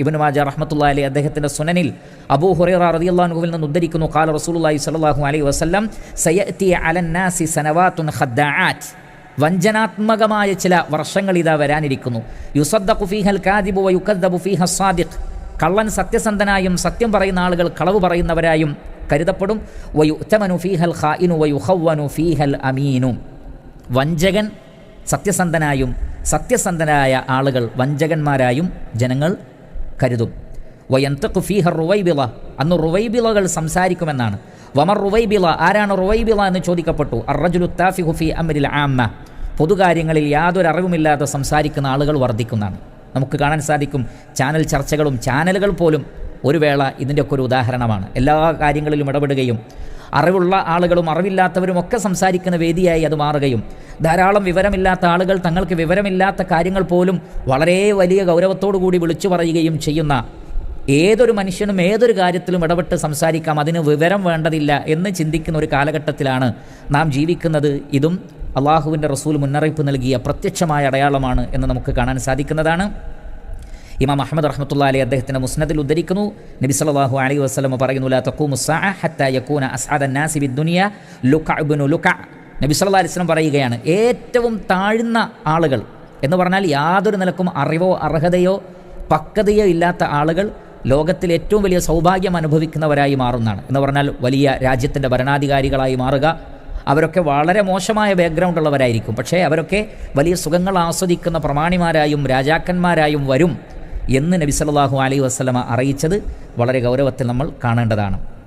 ഇബൻ മാജ റഹ്മത്തുള്ള അലി അദ്ദേഹത്തിന്റെ സുനനിൽ അബൂ ഹുറൈറ റളിയല്ലാഹുവിൽ നിന്ന് ഉദ്ധരിക്കുന്നു. ഖാല റസൂലുള്ളാഹി സ്വല്ലല്ലാഹു അലൈഹി വസല്ലം സയഅതി അലന്നാസി സനവാത്തുൻ ഖദ്ദാആത്ത് വഞ്ചനാത്മകമായ ചില വർഷങ്ങൾ ഇതാ വരാനിരിക്കുന്നു. യുസദ്ദഖു ഫീഹൽ കാദിബു വയുകദ്ദബു ഫീഹ സാദിഖ്. കള്ളൻ സത്യസന്ധനായും സത്യം പറയുന്ന ആളുകൾ കളവ് പറയുന്നവരായും കരുതപ്പെടും. വയുത്തമനു ഫീഹൽ ഖായിനു വയുഖവ്വനു ഫീഹൽ അമീനു. വഞ്ചകൻ സത്യസന്ധനായും സത്യസന്ധനായ ആളുകൾ വഞ്ചകന്മാരായും ജനങ്ങൾ കരുതും. വയന്തഖു ഫീഹ റുവൈബിള അന്ന് റുവൈബിളകൾ സംസാരിക്കുമെന്നാണ്. വമർ റുവൈബിള ആരാണ് റുവൈബിള എന്ന് ചോദിക്കപ്പെട്ടു. അറജുലു താഫിഹു ഫി അമരിൽ ആമ്മ. പൊതുകാര്യങ്ങളിൽ യാതൊരു അറിവുമില്ലാതെ സംസാരിക്കുന്ന ആളുകൾ വർദ്ധിക്കുന്നതാണ്. നമുക്ക് കാണാൻ സാധിക്കും ചാനൽ ചർച്ചകളും ചാനലുകൾ പോലും ഒരു വേള ഇതിന്റെയൊക്കെ ഒരു ഉദാഹരണമാണ്. എല്ലാ കാര്യങ്ങളിലും ഇടപെടുകയും അറിവുള്ള ആളുകളും അറിവില്ലാത്തവരും ഒക്കെ സംസാരിക്കുന്ന വേദിയായി അത് മാറുകയും ധാരാളം വിവരമില്ലാത്ത ആളുകൾ തങ്ങൾക്ക് വിവരമില്ലാത്ത കാര്യങ്ങൾ പോലും വളരെ വലിയ ഗൗരവത്തോടു കൂടി വിളിച്ചു പറയുകയും ചെയ്യുന്ന ഏതൊരു മനുഷ്യനും ഏതൊരു കാര്യത്തിലും ഇടപെട്ട് സംസാരിക്കാം. അതിന് വിവരം വേണ്ടതില്ല എന്ന് ചിന്തിക്കുന്ന ഒരു കാലഘട്ടത്തിലാണ് നാം ജീവിക്കുന്നത്. ഇതും അള്ളാഹുവിന്റെ റസൂൽ മുന്നറിയിപ്പ് നൽകിയ പ്രത്യക്ഷമായ അടയാളമാണ് എന്ന് നമുക്ക് കാണാൻ സാധിക്കുന്നതാണ്. ഇമാം അഹമ്മദ് റഹ്മത്തുള്ള അലി അദ്ദേഹത്തിന്റെ മുസ്നദിൽ ഉദ്ധരിക്കുന്നു. നബി സല്ലല്ലാഹു അലൈഹി വസല്ലം പറയുന്നു ലാ നബി സല്ലാ അലൈഹി വസല്ലം പറയുകയാണ് ഏറ്റവും താഴ്ന്ന ആളുകൾ എന്ന് പറഞ്ഞാൽ യാതൊരു നിലക്കും അറിവോ അർഹതയോ പക്വതയോ ഇല്ലാത്ത ആളുകൾ ലോകത്തിൽ ഏറ്റവും വലിയ സൗഭാഗ്യം അനുഭവിക്കുന്നവരായി മാറുന്നതാണ്. എന്ന് പറഞ്ഞാൽ വലിയ രാജ്യത്തിന്റെ ഭരണാധികാരികളായി മാറുക അവരൊക്കെ വളരെ മോശമായ ബാക്ക്ഗ്രൗണ്ട് ഉള്ളവരായിരിക്കും. പക്ഷേ അവരൊക്കെ വലിയ സുഖങ്ങൾ ആസ്വദിക്കുന്ന പ്രമാണിമാരായും രാജാക്കന്മാരായും വരും. എന്ന് നബി സല്ലല്ലാഹു അലൈഹി വസല്ലമ അറിയിച്ചത് വളരെ ഗൗരവത്തിൽ നമ്മൾ കാണേണ്ടതാണ്.